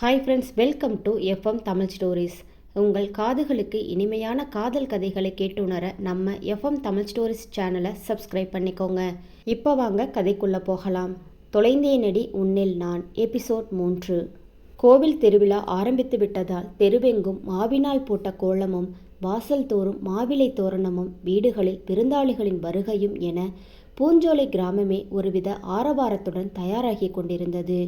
Hi friends welcome to FM Tamil stories உங்கள் காதுகளுக்கு இனிமையான காதல் கதைகளை கேட்டுணர நம்ம எஃப்எம் தமிழ் ஸ்டோரிஸ் சேனலை சப்ஸ்கிரைப் பண்ணிக்கோங்க. இப்போ வாங்க கதைக்குள்ளே போகலாம். தொலைந்தே நடி உன்னில் நான் எபிசோட் மூன்று. கோவில் திருவிழா ஆரம்பித்து விட்டதால் தெருவெங்கும் மாவினால் போட்ட கோலமும் வாசல் தோறும் மாவிலை தோரணமும் வீடுகளில் விருந்தாளிகளின் வருகையும் என பூஞ்சோலை கிராமமே ஒருவித ஆரவாரத்துடன் தயாராகி கொண்டிருந்தது.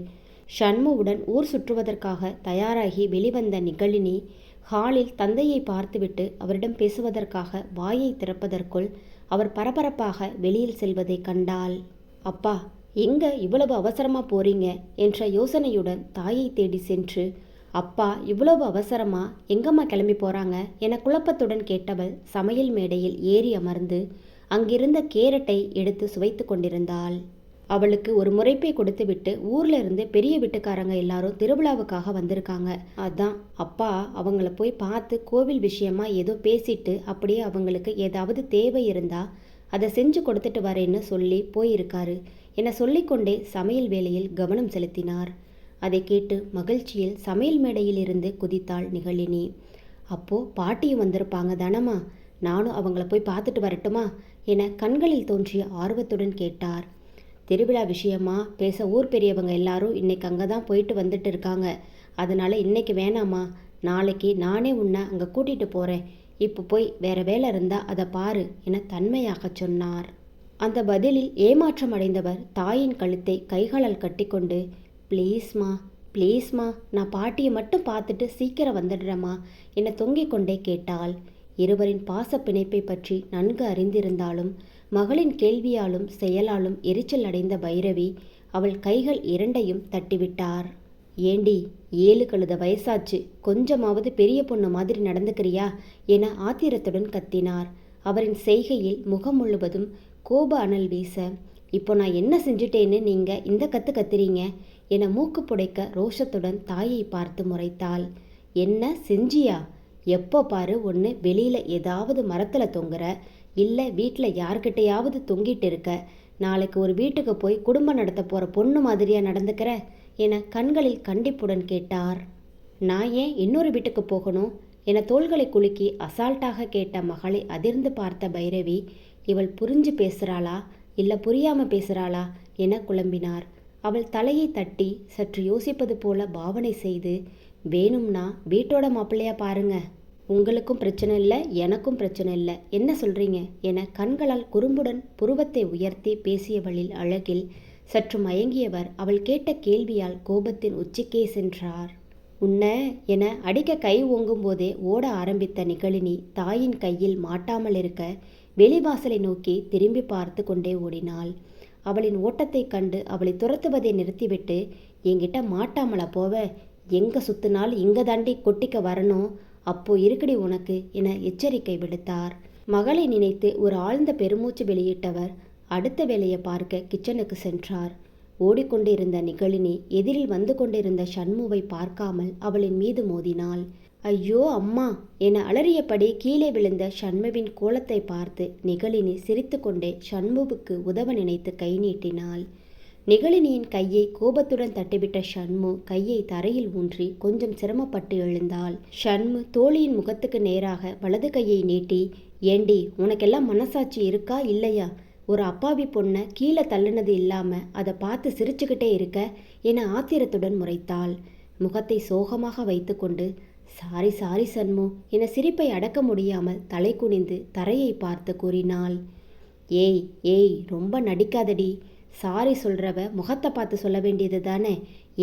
ஷண்முவுடன் ஊர் சுற்றுவதற்காக தயாராகி வெளிவந்த நிகழினி ஹாலில் தந்தையை பார்த்துவிட்டு அவரிடம் பேசுவதற்காக வாயை திறப்பதற்குள் அவர் பரபரப்பாக வெளியில் செல்வதை கண்டாள். அப்பா எங்க இவ்வளவு அவசரமா போறீங்க? என்ற யோசனையுடன் தாயை தேடி சென்று அப்பா இவ்வளவு அவசரமா? எங்கம்மா கிளம்பி போறாங்க? என குழப்பத்துடன் கேட்டவள் சமையல் மேடையில் ஏறி அமர்ந்து அங்கிருந்த கேரட்டை எடுத்து சுவைத்து கொண்டிருந்தாள். அவளுக்கு ஒரு முறைப்பை கொடுத்துவிட்டு ஊர்ல இருந்து பெரிய வீட்டுக்காரங்க எல்லாரும் திருவிழாவுக்காக வந்திருக்காங்க. அதான் அப்பா அவங்கள போய் பார்த்து கோவில் விஷயமா ஏதோ பேசிட்டு அப்படியே அவங்களுக்கு ஏதாவது தேவை இருந்தா அதை செஞ்சு கொடுத்துட்டு வரேன்னு சொல்லி போயிருக்காரு. என சொல்லிக்கொண்டே சமையல் வேலையில் கவனம் செலுத்தினார். அதை கேட்டு மகிழ்ச்சியில் சமையல் மேடையில் இருந்து குதித்தாள் நிகழினி. அப்போ பாட்டியும் வந்திருப்பாங்க தானம்மா? நானும் அவங்கள போய் பார்த்துட்டு வரட்டுமா? என கண்களில் தோன்றிய ஆர்வத்துடன் கேட்டார். திருவிழா விஷயமா பேச ஊர் பெரியவங்க எல்லாரும் இன்னைக்கு அங்கே தான் போயிட்டு வந்துட்டு இருக்காங்க. அதனால இன்னைக்கு வேணாமா? நாளைக்கு நானே உன்னை அங்கே கூட்டிகிட்டு போகிறேன் இப்போ போய் வேற வேலை இருந்தால் அதை பாரு என தன்மையாக சொன்னார். அந்த பதிலில் ஏமாற்றம் அடைந்தவர் தாயின் கழுத்தை கைகளால் கட்டிக்கொண்டு ப்ளீஸ்மா ப்ளீஸ்மா நான் பாட்டியை மட்டும் பார்த்துட்டு சீக்கிரம் வந்துடுறேம்மா என தொங்கிக் கொண்டே கேட்டாள். இருவரின் பாச பிணைப்பை பற்றி நன்கு அறிந்திருந்தாலும் மகளின் கேள்வியாலும் செயலாலும் எரிச்சல் அடைந்த பைரவி அவள் கைகள் இரண்டையும் தட்டிவிட்டார். ஏண்டி ஏழு கழுத வயசாச்சு. கொஞ்சமாவது பெரிய பொண்ணு மாதிரி நடந்துக்கிறியா? என ஆத்திரத்துடன் கத்தினார். அவரின் செய்கையில் முகம் முழுவதும் கோப அனல் வீச இப்போ நான் என்ன செஞ்சுட்டேன்னு நீங்க இந்த கத்து கத்துறீங்க? என மூக்கு புடைக்க ரோஷத்துடன் தாயை பார்த்து முறைத்தாள். என்ன செஞ்சியா? எப்போ பாரு ஒன்று வெளியில் ஏதாவது மரத்தில் தொங்குற இல்லை வீட்டில் யார்கிட்டையாவது தொங்கிட்டு இருக்க. நாளைக்கு ஒரு வீட்டுக்கு போய் குடும்பம் நடத்த போகிற பொண்ணு மாதிரியாக நடந்துக்கிற என கண்களில் கண்டிப்புடன் கேட்டார். நான் ஏன் இன்னொரு வீட்டுக்கு போகணும்? என தோள்களை குலுக்கி அசால்ட்டாக கேட்ட மகளை அதிர்ந்து பார்த்த பைரவி இவள் புரிஞ்சு பேசுகிறாளா இல்லை புரியாமல் பேசுகிறாளா என குழம்பினார். அவள் தலையை தட்டி சற்று யோசிப்பது போல பாவனை செய்து வேணும்னா வீட்டோட மாப்பிள்ளையா பாருங்க. உங்களுக்கும் பிரச்சனை இல்லை எனக்கும் பிரச்சனை இல்லை. என்ன சொல்றீங்க? என கண்களால் குறும்புடன் புருவத்தை உயர்த்தி பேசியவளில் அழகில் சற்று மயங்கியவர் அவள் கேட்ட கேள்வியால் கோபத்தின் உச்சிக்கே சென்றார். உன்ன? என அடிக்க கை ஓங்கும் போதே ஓட ஆரம்பித்த நிகழினி தாயின் கையில் மாட்டாமல் இருக்க வெளிவாசலை நோக்கி திரும்பி பார்த்து கொண்டே ஓடினாள். அவளின் ஓட்டத்தைக் கண்டு அவளை துரத்துவதை நிறுத்திவிட்டு என்கிட்ட மாட்டாமலா போவ? எங்க சுத்தினால் இங்க தாண்டி கொட்டிக்க வரணும். அப்போ இருக்கடி உனக்கு என எச்சரிக்கை விடுத்தார். மகளை நினைத்து ஒரு ஆழ்ந்த பெருமூச்சு வெளியிட்டவர் அடுத்த வேலையை பார்க்க கிச்சனுக்கு சென்றார். ஓடிக்கொண்டிருந்த நிகழினி எதிரில் வந்து கொண்டிருந்த ஷண்முவை பார்க்காமல் அவளின் மீது மோதினாள். ஐயோ அம்மா என அலறியபடி கீழே விழுந்த ஷண்முவின் கோலத்தை பார்த்து நிகழினி சிரித்துக்கொண்டே ஷண்முவுக்கு உதவ நினைத்து கை நீட்டினாள். நிகழினியின் கையை கோபத்துடன் தட்டிவிட்ட ஷண்மு கையை தரையில் ஊன்றி கொஞ்சம் சிரமப்பட்டு எழுந்தாள். ஷண்மு தோழியின் முகத்துக்கு நேராக வலது கையை நீட்டி ஏண்டி உனக்கெல்லாம் மனசாட்சி இருக்கா இல்லையா? ஒரு அப்பாவி பொண்ணை கீழே தள்ளுனது இல்லாமல் அதை பார்த்து சிரிச்சுக்கிட்டே இருக்க என ஆத்திரத்துடன் முறைத்தாள். முகத்தை சோகமாக வைத்துக்கொண்டு சாரி சாரி சண்மு என சிரிப்பை அடக்க முடியாமல் தலை குனிந்து தரையை பார்த்து கூறினாள். ஏய் ஏய் ரொம்ப நடிக்காதடி. சாரி சொல்கிறவ முகத்தை பார்த்து சொல்ல வேண்டியது தானே?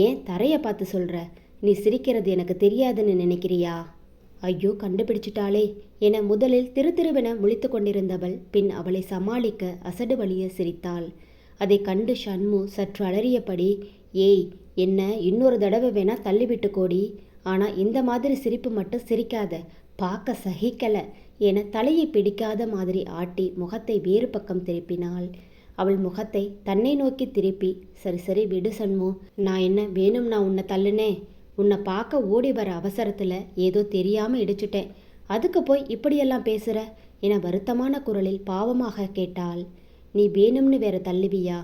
ஏன் தரையை பார்த்து சொல்கிற நீ சிரிக்கிறது எனக்கு தெரியாதுன்னு நினைக்கிறியா? ஐயோ கண்டுபிடிச்சிட்டாளே. என முதலில் திரு திருவென முழித்து கொண்டிருந்தவள் பின் அவளை சமாளிக்க அசடு வழிய சிரித்தாள். அதை கண்டு ஷண்மு சற்று அலறியபடி ஏய் என்ன இன்னொரு தடவை வேணா தள்ளிவிட்டு கோடி. ஆனால் இந்த மாதிரி சிரிப்பு மட்டும் சிரிக்காத. பார்க்க சகிக்கலை. என தலையை பிடிக்காத மாதிரி ஆட்டி முகத்தை வேறு பக்கம் திருப்பினாள். அவள் முகத்தை தன்னை நோக்கி திருப்பி சரி சரி விடு சண்மு. நான் என்ன வேணும் நான் உன்னை தள்ளுனே? உன்னை பார்க்க ஓடி வர அவசரத்தில் ஏதோ தெரியாமல் இடிச்சுட்டேன். அதுக்கு போய் இப்படியெல்லாம் பேசுகிற என வருத்தமான குரலில் பாவமாக கேட்டாள். நீ வேணும்னு வேற தள்ளுவியா?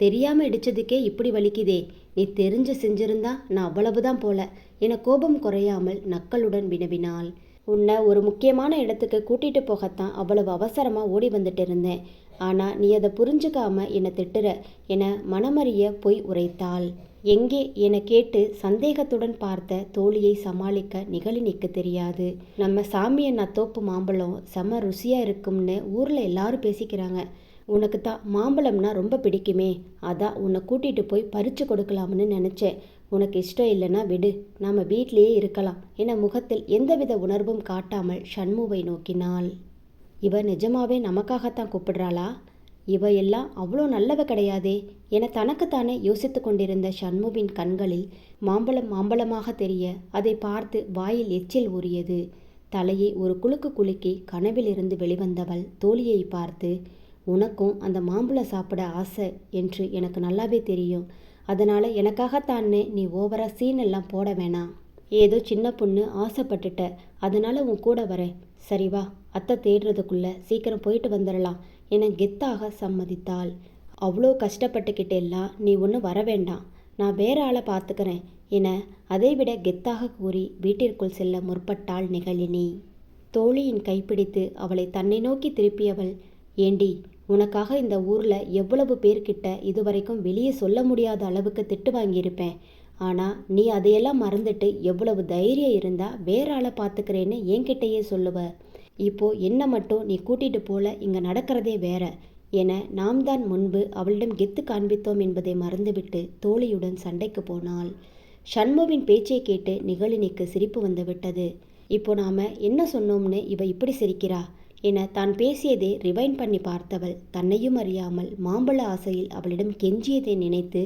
தெரியாமல் இடிச்சதுக்கே இப்படி வலிக்குதே. நீ தெரிஞ்சு செஞ்சிருந்தா நான் அவ்வளவுதான் போல என கோபம் குறையாமல் நக்களுடன் வினவினாள். உன்னை ஒரு முக்கியமான இடத்துக்கு கூட்டிகிட்டு போகத்தான் அவ்வளவு அவசரமாக ஓடி வந்துட்டு இருந்தேன். ஆனால் நீ அதை புரிஞ்சுக்காம என்னை திட்டுற என மனமறிய பொய் உரைத்தாள். எங்கே என கேட்டு சந்தேகத்துடன் பார்த்த தோழியை சமாளிக்க நிகழினிக்கு தெரியாது. நம்ம சாமியண்ணா தோப்பு மாம்பழம் செம ருசியாக இருக்கும்னு ஊரில் எல்லாரும் பேசிக்கிறாங்க. உனக்கு தான் மாம்பழம்னா ரொம்ப பிடிக்குமே. அதான் உன்னை கூட்டிகிட்டு போய் பறித்து கொடுக்கலாம்னு நினச்சேன். உனக்கு இஷ்டம் இல்லைன்னா விடு. நாம் வீட்லேயே இருக்கலாம் என முகத்தில் எந்தவித உணர்வும் காட்டாமல் ஷண்முவை நோக்கினாள். இவ நிஜமாவே நமக்காகத்தான் கூப்பிடுறாளா? இவ எல்லாம் அவ்வளோ நல்லவ கிடையாதே என தனக்குத்தானே யோசித்து கொண்டிருந்த சண்முவின் கண்களில் மாம்பழம் மாம்பழமாக தெரிய அதை பார்த்து வாயில் எச்சில் ஊறியது. தலையை ஒரு குலுக்கு குலுக்கி கனவிலிருந்து வெளிவந்தவள் தோழியை பார்த்து உனக்கும் அந்த மாம்பழம் சாப்பிட ஆசை என்று எனக்கு நல்லாவே தெரியும். அதனால் எனக்காகத்தானே நீ ஓவரா சீன் எல்லாம் போட வேணாம். ஏதோ சின்ன பொண்ணு ஆசைப்பட்டுட்ட. அதனால உன் கூட வரேன். சரி வா அத்தை தேடுறதுக்குள்ள சீக்கிரம் போயிட்டு வந்துடலாம் என கெத்தாக சம்மதித்தாள். அவ்வளோ கஷ்டப்பட்டுக்கிட்டெல்லாம் நீ ஒன்றும் வர வேண்டாம் நான் வேற ஆளை பார்த்துக்கிறேன் என அதைவிட கெத்தாக கூறி வீட்டிற்குள் செல்ல முற்பட்டாள் நிகழினி. தோழியின் கைப்பிடித்து அவளை தன்னை நோக்கி திருப்பியவள் ஏண்டி உனக்காக இந்த ஊரில் எவ்வளவு பேர்கிட்ட இதுவரைக்கும் வெளியே சொல்ல முடியாத அளவுக்கு திட்டு வாங்கியிருப்பேன். ஆனால் நீ அதையெல்லாம் மறந்துட்டு எவ்வளவு தைரியம் இருந்தால் வேற ஆளை பார்த்துக்கிறேன்னு என்கிட்டயே சொல்லுவ. இப்போ என்ன மட்டும் நீ கூட்டிட்டு போல இங்கே நடக்கிறதே வேற என நாம் தான் முன்பு அவளிடம் கெத்து காண்பித்தோம் என்பதை மறந்துவிட்டு தோழியுடன் சண்டைக்கு போனாள். ஷண்முவின் பேச்சை கேட்டு நிகழினிக்கு சிரிப்பு வந்துவிட்டது இப்போ நாம என்ன சொன்னோம்னு இவ இப்படி சிரிக்கிறா என தான் பேசியதை ரிவைன் பண்ணி பார்த்தவள் தன்னையும் அறியாமல் மாம்பழ ஆசையில் அவளிடம் கெஞ்சியதை நினைத்து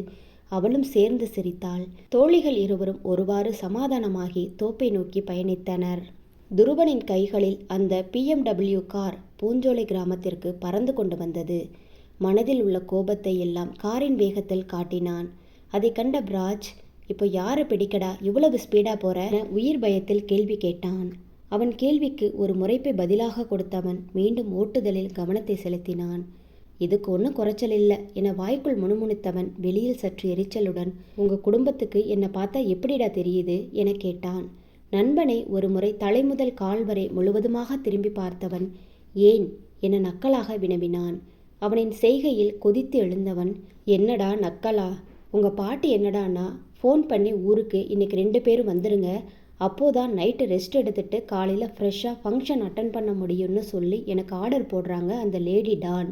அவளும் சேர்ந்து சிரித்தாள். தோழிகள் இருவரும் ஒருவாறு சமாதானமாகி தோப்பை நோக்கி பயணித்தனர். துருவனின் கைகளில் அந்த பிஎம்டபிள்யூ கார் பூஞ்சோலை கிராமத்திற்கு பறந்து கொண்டு வந்தது. மனதில் உள்ள கோபத்தை எல்லாம் காரின் வேகத்தில் காட்டினான். அதை கண்ட பிராஜ் இப்போ யாரை பிடிக்கடா? இவ்வளவு ஸ்பீடா போற? உயிர் பயத்தில் கேள்வி கேட்டான். அவன் கேள்விக்கு ஒரு முறைப்பை பதிலாக கொடுத்தவன் மீண்டும் ஓட்டுதலில் கவனத்தை செலுத்தினான். இதுக்கு ஒன்றும் குறைச்சல் இல்லை என வாய்க்குள் முணுமுணுத்தவன் வெளியில் சற்று எரிச்சலுடன் உங்கள் குடும்பத்துக்கு என்னை பார்த்தா எப்படிடா தெரியுது? என கேட்டான். நண்பனை ஒரு முறை தலைமுதல் கால் வரை முழுவதுமாக திரும்பி பார்த்தவன் ஏன்? என நக்கலாக வினவினான். அவனின் செய்கையில் கொதித்து எழுந்தவன் என்னடா நக்கலா? உங்கள் பாட்டி என்னடான்னா? ஃபோன் பண்ணி ஊருக்கு இன்னைக்கு ரெண்டு பேரும் வந்துருங்க. அப்போதான் நைட்டு ரெஸ்ட் எடுத்துட்டு காலையில் ஃப்ரெஷ்ஷாக ஃபங்க்ஷன் அட்டன் பண்ண முடியும்னு சொல்லி எனக்கு ஆர்டர் போடுறாங்க அந்த லேடி டான்.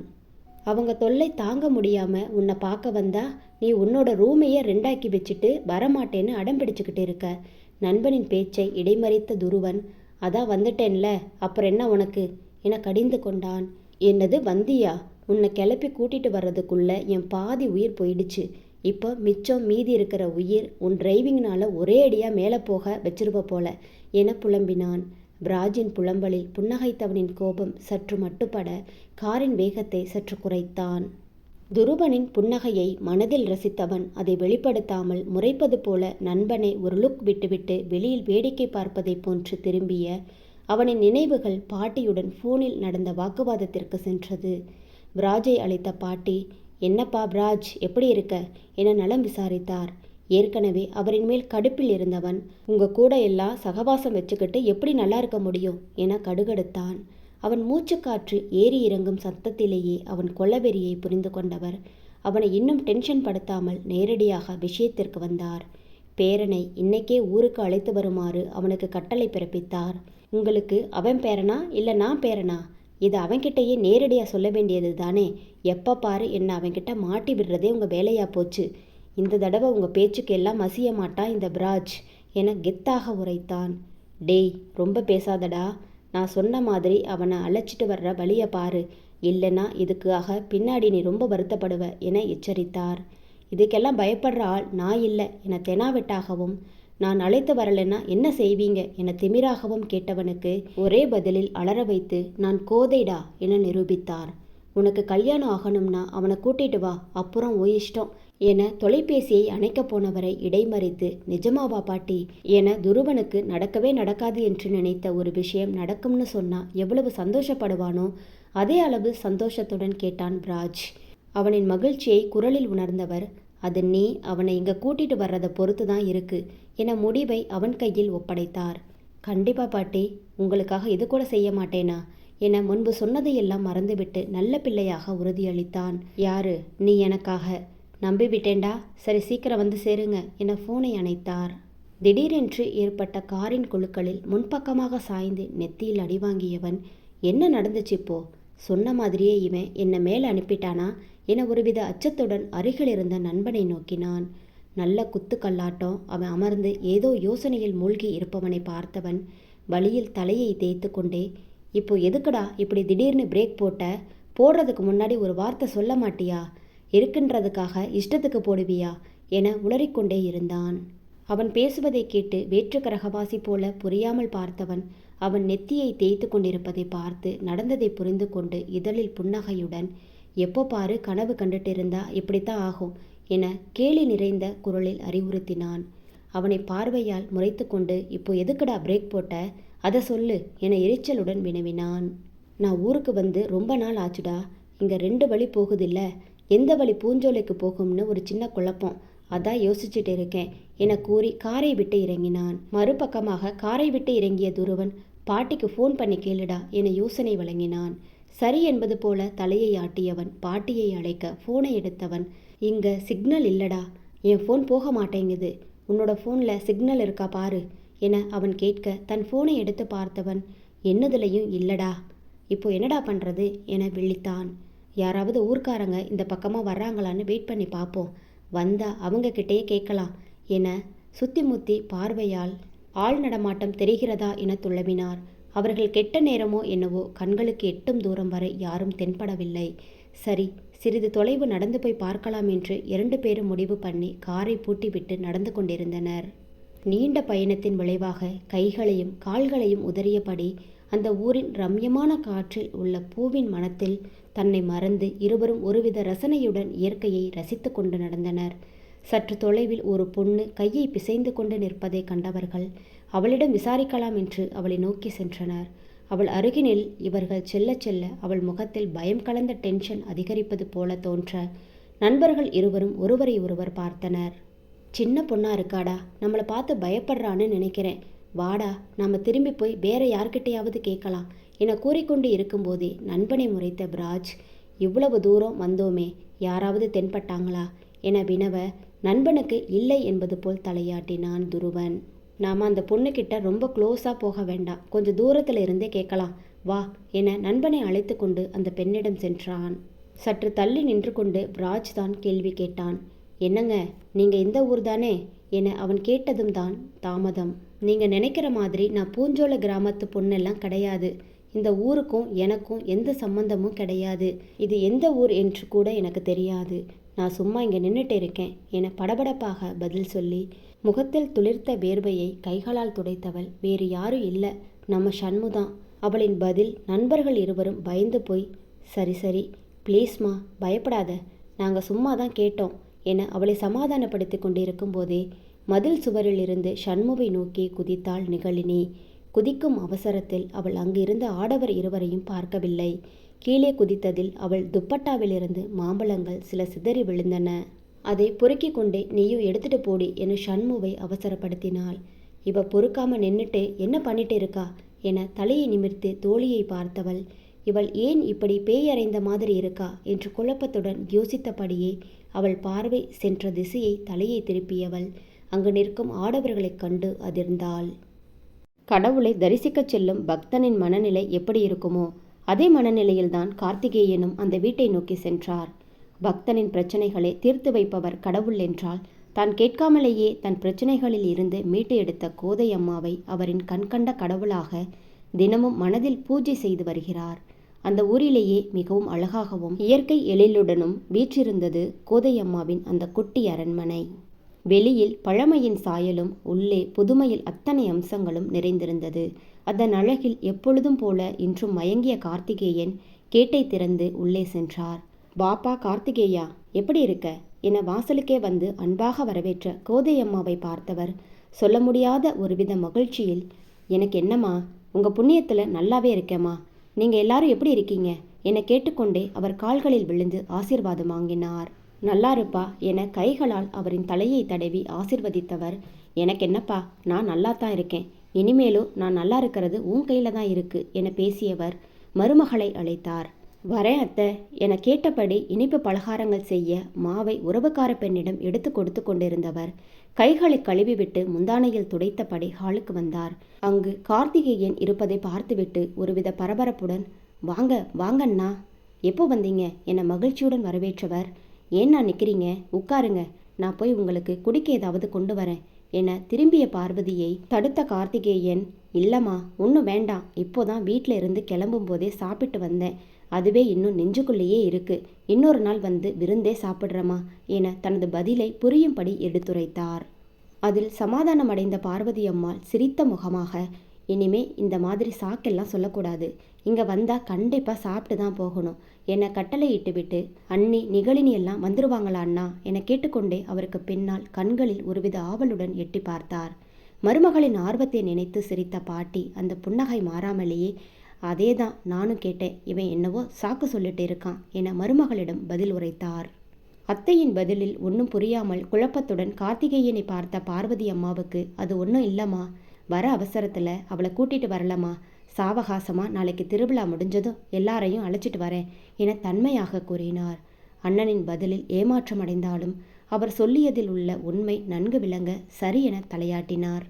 அவங்க தொல்லை தாங்க முடியாமல் உன்னை பார்க்க வந்தா நீ உன்னோட ரூமையே ரெண்டாக்கி வச்சுட்டு வரமாட்டேன்னு அடம் பிடிச்சுக்கிட்டு இருக்க. நண்பனின் பேச்சை இடைமறித்த துருவன் அதான் வந்துட்டேன்ல அப்புறம் என்ன உனக்கு? என கடிந்து கொண்டான். என்னது வந்தியா? உன்னை கிளப்பி கூட்டிட்டு வர்றதுக்குள்ள என் பாதி உயிர் போயிடுச்சு. இப்போ மிச்சம் மீதி இருக்கிற உயிர் உன் டிரைவிங்னால ஒரே அடியாக மேலே போக வச்சிருவ போல என புலம்பினான். பிராஜின் புலம்பலில் புன்னகைத்தவனின் கோபம் சற்று மட்டுப்பட காரின் வேகத்தை சற்று குறைத்தான். துருபனின் புன்னகையை மனதில் ரசித்தவன் அதை வெளிப்படுத்தாமல் முறைப்பது போல நண்பனை ஒரு லுக் விட்டுவிட்டு வெளியில் வேடிக்கை பார்ப்பதைப் போன்று திரும்பிய அவனின் நினைவுகள் பாட்டியுடன் ஃபோனில் நடந்த வாக்குவாதத்திற்கு சென்றது. பிராஜை அழைத்த பாட்டி என்னப்பா பிராஜ் எப்படி இருக்க? என நலம் விசாரித்தார். ஏற்கனவே அவரின் மேல் கடுப்பில் இருந்தவன் உங்க கூட எல்லாம் சகவாசம் வச்சுக்கிட்டு எப்படி நல்லா இருக்க முடியும்? என கடுகடுத்தான். அவன் மூச்சுக்காற்று ஏறி இறங்கும் சத்தத்திலேயே அவன் கொள்ளவெறியை புரிந்து கொண்டவர். அவனை இன்னும் டென்ஷன் படுத்தாமல் நேரடியாக விஷயத்திற்கு வந்தார். பேரனை இன்னைக்கே ஊருக்கு அழைத்து வருமாறு அவனுக்கு கட்டளை பிறப்பித்தார். உங்களுக்கு அவன் பேரனா இல்லை நான் பேரனா? இது அவன்கிட்டயே நேரடியாக சொல்ல வேண்டியது தானே எப்போ பாரு என்ன அவன்கிட்ட மாட்டி விடுறதே உங்கள் வேலையாக போச்சு. இந்த தடவை உங்கள் பேச்சுக்கு எல்லாம் மசிய மாட்டான் இந்த பிராஜ் என கெத்தாக உரைத்தான். டேய் ரொம்ப பேசாதடா. நான் சொன்ன மாதிரி அவனை அழைச்சிட்டு வர்ற வழியை பாரு. இல்லைன்னா இதுக்காக பின்னாடி நீ ரொம்ப வருத்தப்படுவ என எச்சரித்தார். இதுக்கெல்லாம் பயப்படுற ஆள் நான் இல்லை என தெனாவெட்டாகவும் நான் அழைத்து வரலைன்னா என்ன செய்வீங்க என திமிராகவும் கேட்டவனுக்கு ஒரே பதிலில் அலற வைத்து நான் கோதைடா என நிரூபித்தார். உனக்கு கல்யாணம் ஆகணும்னா அவனை கூட்டிட்டு வா அப்புறம் ஓ இஷ்டம் என தொலைபேசியை அணைக்கப் போனவரை இடைமறித்து நிஜமாவா பாட்டி என துருவனுக்கு நடக்கவே நடக்காது என்று நினைத்த ஒரு விஷயம் நடக்கும்னு சொன்னா எவ்வளவு சந்தோஷப்படுவானோ? அதே அளவு சந்தோஷத்துடன் கேட்டான் பிராஜ் அவனின் மகிழ்ச்சியை குரலில் உணர்ந்தவர் அது நீ அவனை இங்கே கூட்டிட்டு வர்றதை பொறுத்து தான் இருக்கு என முடிவை அவன் கையில் ஒப்படைத்தார். கண்டிப்பா பாட்டி உங்களுக்காக இது கூட செய்ய மாட்டேனா என முன்பு சொன்னதையெல்லாம் மறந்துவிட்டு நல்ல பிள்ளையாக உறுதியளித்தான். யாரு? நீ எனக்காக? நம்பிவிட்டேன்டா. சரி சீக்கிரம் வந்து சேருங்க என ஃபோனை அணைத்தார். திடீரென்று ஏற்பட்ட காரின் குழுக்களில் முன்பக்கமாக சாய்ந்து நெத்தியில் அடிவாங்கியவன் என்ன நடந்துச்சு இப்போ? சொன்ன மாதிரியே இவன் என்னை மேலே அனுப்பிட்டானா? என ஒருவித அச்சத்துடன் அருகில் இருந்த நண்பனை நோக்கினான். நல்ல குத்துக்கல்லாட்டம் அவன் அமர்ந்து ஏதோ யோசனையில் மூழ்கி இருப்பவனை பார்த்தவன் வழியில் தலையை தேய்த்து கொண்டே இப்போ எதுக்குடா இப்படி திடீர்னு பிரேக் போட்ட? போடுறதுக்கு முன்னாடி ஒரு வார்த்தை சொல்ல மாட்டியா? இருக்கின்றதுக்காக இஷ்டத்துக்கு போடுவியா? என உளறிக்கொண்டே இருந்தான். அவன் பேசுவதை கேட்டு வேற்று கிரகவாசி போல புரியாமல் பார்த்தவன் அவன் நெத்தியை தேய்த்து கொண்டிருப்பதை பார்த்து நடந்ததை புரிந்து கொண்டு இதழில் புன்னகையுடன் எப்போ பாரு கனவு கண்டுட்டு இருந்தா இப்படித்தான் ஆகும் என கேலி நிறைந்த குரலில் அறிவுறுத்தினான். அவனை பார்வையால் முறைத்து கொண்டு இப்போ எதுக்குடா பிரேக் போட்ட? அதை சொல்லு என எரிச்சலுடன் வினவினான். நான் ஊருக்கு வந்து ரொம்ப நாள் ஆச்சுடா. இங்கே ரெண்டு வழி போகுதில்ல. எந்த வழி பூஞ்சோலைக்கு போகும்னு ஒரு சின்ன குழப்பம். அதான் யோசிச்சுட்டு இருக்கேன் என கூறி காரை விட்டு இறங்கினான். மறுபக்கமாக காரை விட்டு இறங்கிய துருவன் பாட்டிக்கு ஃபோன் பண்ணி கேளுடா என யோசனை வழங்கினான். சரி என்பது போல தலையை ஆட்டியவன் பாட்டியை அழைக்க ஃபோனை எடுத்தவன் இங்க சிக்னல் இல்லடா என் ஃபோன் போக மாட்டேங்குது உன்னோட ஃபோனில் சிக்னல் இருக்கா பாரு என அவன் கேட்க தன் ஃபோனை எடுத்து பார்த்தவன் என்னதுலையும் இல்லடா இப்போ என்னடா பண்ணுறது என விழித்தான். யாராவது ஊர்க்காரங்க இந்த பக்கமாக வர்றாங்களான்னு வெயிட் பண்ணி பார்ப்போம். வந்தால் அவங்க கிட்டேயே கேட்கலாம். என சுத்தி முத்தி பார்வையால் ஆள் நடமாட்டம் தெரிகிறதா என துளவினார் அவர்கள் கெட்ட நேரமோ என்னவோ கண்களுக்கு எட்டும் தூரம் வரை யாரும் தென்படவில்லை. சரி சிறிது தொலைவு நடந்து போய் பார்க்கலாம் என்று இரண்டு பேரும் முடிவு பண்ணி காரை பூட்டிவிட்டு நடந்து கொண்டிருந்தனர். நீண்ட பயணத்தின் விளைவாக கைகளையும் கால்களையும் உதறியபடி அந்த ஊரின் ரம்யமான காற்றில் உள்ள பூவின் மனத்தில் தன்னை மறந்து இருவரும் ஒருவித ரசனையுடன் இயற்கையை ரசித்து கொண்டு நடந்தனர். சற்று தொலைவில் ஒரு பொண்ணு கையை பிசைந்து கொண்டு நிற்பதை கண்டவர்கள் அவளிடம் விசாரிக்கலாம் என்று அவளை நோக்கி சென்றனர். அவள் அருகினில் இவர்கள் செல்ல செல்ல அவள் முகத்தில் பயம் கலந்த டென்ஷன் அதிகரிப்பது போல தோன்ற நண்பர்கள் இருவரும் ஒருவரை ஒருவர் பார்த்தனர். சின்ன பொண்ணா இருக்காடா? நம்மளை பார்த்து பயப்படுறான்னு நினைக்கிறேன். வாடா நாம் திரும்பி போய் வேற யார்கிட்டையாவது கேட்கலாம் என கூறிக்கொண்டு இருக்கும்போதே நண்பனை முறைத்த பிராஜ் இவ்வளவு தூரம் வந்தோமே யாராவது தென்பட்டாங்களா என வினவ நண்பனுக்கு இல்லை என்பது போல் தலையாட்டினான் துருவன். நாம் அந்த பொண்ணுக்கிட்ட ரொம்ப க்ளோஸாக போக வேண்டாம் கொஞ்சம் தூரத்தில் இருந்தே கேட்கலாம் வா என நண்பனை அழைத்து கொண்டு அந்த பெண்ணிடம் சென்றான். சற்று தள்ளி நின்று கொண்டு பிராஜ் தான் கேள்வி கேட்டான் என்னங்க நீங்கள் இந்த ஊர் தானே என அவன் கேட்டதும் தான் தாமதம். நீங்கள் நினைக்கிற மாதிரி நான் பூஞ்சோல கிராமத்து பொண்ணெல்லாம் கிடையாது. இந்த ஊருக்கும் எனக்கும் எந்த சம்பந்தமும் கிடையாது. இது எந்த ஊர் என்று கூட எனக்கு தெரியாது. நான் சும்மா இங்கே நின்றுட்டு இருக்கேன் என படபடப்பாக பதில் சொல்லி முகத்தில் துளிர்த்த வேர்வையை கைகளால் துடைத்தவள் வேறு யாரும் இல்லை. நம்ம சண்முதான். அவளின் பதில் நண்பர்கள் இருவரும் பயந்து போய் சரி சரி ப்ளீஸ்மா பயப்படாத. நாங்கள் சும்மா தான் கேட்டோம் என அவளை சமாதானப்படுத்தி கொண்டிருக்கும் போதே மதில் சுவரிலிருந்து சண்முகை நோக்கி குதித்தாள் நிகழினி. குதிக்கும் அவசரத்தில் அவள் அங்கிருந்த ஆடவர் இருவரையும் பார்க்கவில்லை. கீழே குதித்ததில் அவள் துப்பட்டாவிலிருந்து மாம்பழங்கள் சில சிதறி விழுந்தன. அதை பொறுக்கி கொண்டே நீயும் எடுத்துட்டு போடி என சண்முவை அவசரப்படுத்தினாள். இவ பொறுக்காம நின்னுட்டு என்ன பண்ணிட்டு இருக்கா என தலையை நிமிர்த்து தோழியை பார்த்தவள். இவள் ஏன் இப்படி பேயறைந்த மாதிரி இருக்கா? என்று குழப்பத்துடன் யோசித்தபடியே அவள் பார்வை சென்ற திசையை தலையை திருப்பியவள். அங்கு நிற்கும் ஆடவர்களைக் கண்டு அதிர்ந்தாள். கடவுளை தரிசிக்கச் செல்லும் பக்தனின் மனநிலை எப்படி இருக்குமோ அதே மனநிலையில்தான் கார்த்திகேயனும் அந்த வீட்டை நோக்கி சென்றார். பக்தனின் பிரச்சனைகளை தீர்த்து வைப்பவர் கடவுள் என்றால் தான் கேட்காமலேயே தன் பிரச்சனைகளில் இருந்து மீட்டு எடுத்த கோதை அம்மாவை அவரின் கண்கண்ட கடவுளாக தினமும் மனதில் பூஜை செய்து வருகிறார். அந்த ஊரிலேயே மிகவும் அழகாகவும் இயற்கை எழிலுடனும் வீற்றிருந்தது கோதையம்மாவின் அந்த குட்டி அரண்மனை. வெளியில் பழமையின் சாயலும் உள்ளே புதுமையில் அத்தனை அம்சங்களும் நிறைந்திருந்தது. அதன் அழகில் எப்பொழுதும் போல இன்றும் மயங்கிய கார்த்திகேயன் கேட்டை திறந்து உள்ளே சென்றார். பாப்பா கார்த்திகேயா எப்படி இருக்க என வாசலுக்கே வந்து அன்பாக வரவேற்ற கோதையம்மாவை பார்த்தவர் சொல்ல முடியாத ஒருவித மகிழ்ச்சியில் எனக்கு என்னம்மா? உங்க புண்ணியத்துல நல்லாவே இருக்கேம்மா. நீங்க எல்லாரும் எப்படி இருக்கீங்க என கேட்டுக்கொண்டே அவர் கால்களில் விழுந்து ஆசீர்வாதம் வாங்கினார். நல்லா இருப்பா என கைகளால் அவரின் தலையை தடவி ஆசிர்வதித்தவர். எனக்கு என்னப்பா நான் நல்லா தான் இருக்கேன். இனிமேலும் நான் நல்லா இருக்கிறது உன் கையில் தான் இருக்கு என பேசியவர் மருமகளை அழைத்தார். வரேன் அத்தை என கேட்டபடி இனிப்பு பலகாரங்கள் செய்ய மாவை உறவுக்கார பெண்ணிடம் எடுத்து கொடுத்து கொண்டிருந்தவர் கைகளை கழுவிவிட்டு முந்தானையில் துடைத்தபடி ஹாலுக்கு வந்தார். அங்கு கார்த்திகேயன் இருப்பதை பார்த்துவிட்டு ஒருவித பரபரப்புடன் வாங்க வாங்கண்ணா எப்போ வந்தீங்க? என மகிழ்ச்சியுடன் வரவேற்றவர் ஏன்னா நிற்கிறீங்க உட்காருங்க. நான் போய் உங்களுக்கு குடிக்க ஏதாவது கொண்டு வரேன். என திரும்பிய பார்வதியை தடுத்த கார்த்திகேயன் இல்லைம்மா ஒன்றும் வேண்டாம். இப்போதான் வீட்டில் இருந்து கிளம்பும் போதே சாப்பிட்டு வந்தேன். அதுவே இன்னும் நெஞ்சுக்குள்ளேயே இருக்கு. இன்னொரு நாள் வந்து விருந்தே சாப்பிட்றமா என தனது பதிலை புரியும்படி எடுத்துரைத்தார். அதில் சமாதானமடைந்த பார்வதி அம்மாள் சிரித்த முகமாக இனிமே இந்த மாதிரி சாக்கெல்லாம் சொல்லக்கூடாது. இங்கே வந்தால் கண்டிப்பாக சாப்பிட்டு தான் போகணும். என்னை கட்டளையிட்டு விட்டு அண்ணி நிகழினி எல்லாம் வந்துருவாங்களா அண்ணா? என கேட்டுக்கொண்டே அவருக்கு பின்னால் கண்களில் ஒருவித ஆவலுடன் எட்டி பார்த்தார். மருமகளின் ஆர்வத்தை நினைத்து சிரித்த பாட்டி அந்த புன்னகை மாறாமலேயே அதே தான் நானும் கேட்டேன். இவன் என்னவோ சாக்கு சொல்லிட்டு இருக்கான் என மருமகளிடம் பதில் உரைத்தார். அத்தையின் பதிலில் ஒன்றும் புரியாமல் குழப்பத்துடன் கார்த்திகேயனை பார்த்த பார்வதி அம்மாவுக்கு அது ஒன்றும் இல்லைம்மா. வர அவசரத்தில் அவளை கூட்டிட்டு வரலம்மா. சாவகாசமாக நாளைக்கு திருவிழா முடிஞ்சதும் எல்லாரையும் அழைச்சிட்டு வரேன் என தன்மையாக கூறினார். அண்ணனின் பதிலில் ஏமாற்றம் அடைந்தாலும் அவர் சொல்லியதில் உள்ள உண்மை நன்கு விளங்க சரி என தலையாட்டினார்.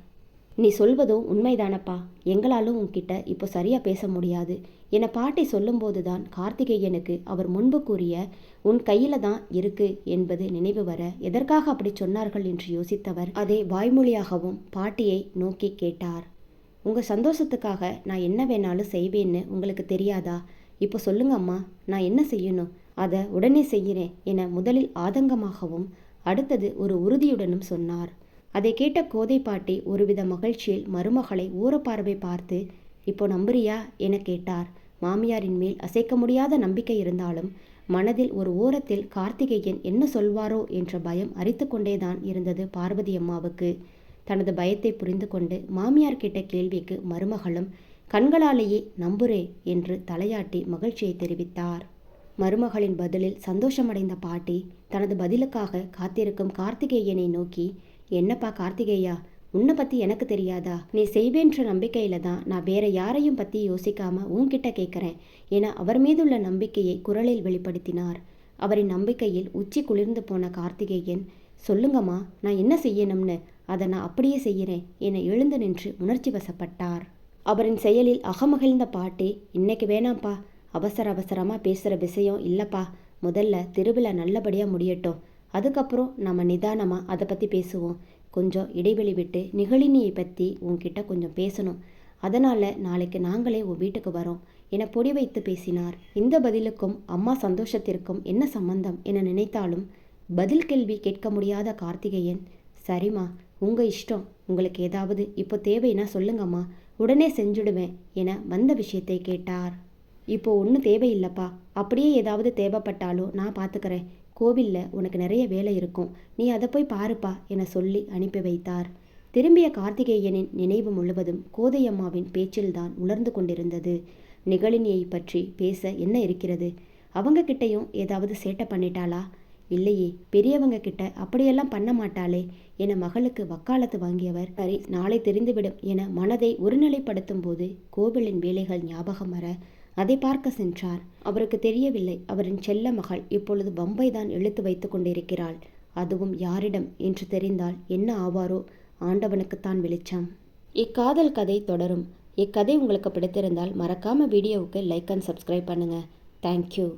நீ சொல்வதும் உண்மைதானப்பா. எங்களாலும் உன்கிட்ட இப்போ சரியா பேச முடியாது என பாட்டி சொல்லும்போதுதான் கார்த்திகேயனுக்கு அவர் முன்பு கூறிய உன் கையில தான் இருக்கு என்பது நினைவு வர எதற்காக அப்படி சொன்னார்கள் என்று யோசித்தவர் அதை வாய்மொழியாகவும் பாட்டியை நோக்கி கேட்டார். உங்கள் சந்தோஷத்துக்காக நான் என்ன வேணாலும் செய்வேன்னு உங்களுக்கு தெரியாதா? இப்போ சொல்லுங்க அம்மா நான் என்ன செய்யணும்? அதை உடனே செய்கிறேன் என முதலில் ஆதங்கமாகவும் அடுத்தது ஒரு உறுதியுடனும் சொன்னார். அதை கேட்ட கோதை பாட்டி ஒருவித மகிழ்ச்சியில் மருமகளை ஊரப்பார்வை பார்த்து இப்போ நம்புறியா? என கேட்டார். மாமியாரின் மேல் அசைக்க முடியாத நம்பிக்கை இருந்தாலும் மனதில் ஒரு ஓரத்தில் கார்த்திகேயன் என்ன சொல்வாரோ என்ற பயம் அரித்து கொண்டேதான் இருந்தது பார்வதி அம்மாவுக்கு. தனது பயத்தை புரிந்து கொண்டு மாமியார் கேட்ட கேள்விக்கு மருமகளும் கண்களாலேயே நம்புறே என்று தலையாட்டி மகிழ்ச்சியை தெரிவித்தார். மருமகளின் பதிலில் சந்தோஷமடைந்த பாட்டி தனது பதிலுக்காக காத்திருக்கும் கார்த்திகேயனை நோக்கி என்னப்பா கார்த்திகேயா உன்னை பற்றி எனக்கு தெரியாதா? நீ செய்வேன்ற நம்பிக்கையில தான் நான் வேற யாரையும் பற்றி யோசிக்காம உன்கிட்ட கேட்குறேன் என அவர் மீதுள்ள நம்பிக்கையை குரலில் வெளிப்படுத்தினார். அவரின் நம்பிக்கையில் உச்சி குளிர்ந்து போன கார்த்திகேயன் சொல்லுங்கம்மா நான் என்ன செய்யணும்னு? அதை நான் அப்படியே செய்கிறேன் என எழுந்து நின்று உணர்ச்சி வசப்பட்டார். அவரின் செயலில் அகமகிழ்ந்த பாட்டி இன்னைக்கு வேணாம்ப்பா அவசர அவசரமாக பேசுகிற விஷயம் இல்லைப்பா முதல்ல திருவிழா நல்லபடியாக முடியட்டும் அதுக்கப்புறம் நம்ம நிதானமாக அதை பற்றி பேசுவோம் கொஞ்சம் இடைவெளி விட்டு நிகழினியை பற்றி உன்கிட்ட கொஞ்சம் பேசணும் அதனால் நாளைக்கு நாங்களே உன் வீட்டுக்கு வரோம் என பொடி வைத்து பேசினார். இந்த பதிலுக்கும் அம்மா சந்தோஷத்திற்கும் என்ன சம்பந்தம்? என நினைத்தாலும் பதில் கேள்வி கேட்க முடியாத கார்த்திகேயன். சரிம்மா உங்கள் இஷ்டம். உங்களுக்கு ஏதாவது இப்போ தேவைன்னா சொல்லுங்கம்மா. உடனே செஞ்சுடுவேன் என வந்த விஷயத்தை கேட்டார். இப்போ ஒன்றும் தேவையில்லைப்பா. அப்படியே ஏதாவது தேவைப்பட்டாலும் நான் பார்த்துக்கிறேன் கோவிலில் உனக்கு நிறைய வேலை இருக்கும். நீ அதை போய் பாருப்பா என சொல்லி அனுப்பி வைத்தார். திரும்பிய கார்த்திகேயனின் நினைவு முழுவதும் கோதையம்மாவின் பேச்சில்தான் உணர்ந்து கொண்டிருந்தது. நிகழினியை பற்றி பேச என்ன இருக்கிறது? அவங்க கிட்டையும் ஏதாவது சேட்டை பண்ணிட்டாளா? இல்லையே பெரியவங்க கிட்ட அப்படியெல்லாம் பண்ண மாட்டாளே என மகளுக்கு வக்காலத்து வாங்கியவர். சரி நாளை தெரிந்துவிடும் என மனதை ஒருநிலைப்படுத்தும் போது கோவிலின் வேலைகள் ஞாபகம் வர அதை பார்க்க சென்றார். அவருக்கு தெரியவில்லை அவரின் செல்ல மகள் இப்பொழுது பம்பை தான் இழுத்து வைத்து கொண்டிருக்கிறாள். அதுவும் யாரிடம் என்று தெரிந்தால் என்ன ஆவாரோ ஆண்டவனுக்குத்தான் வெளிச்சம். இக்காதல் கதை தொடரும். இக்கதை உங்களுக்கு பிடித்திருந்தால் மறக்காம வீடியோவுக்கு லைக் அண்ட் சப்ஸ்கிரைப் பண்ணுங்க. Thank you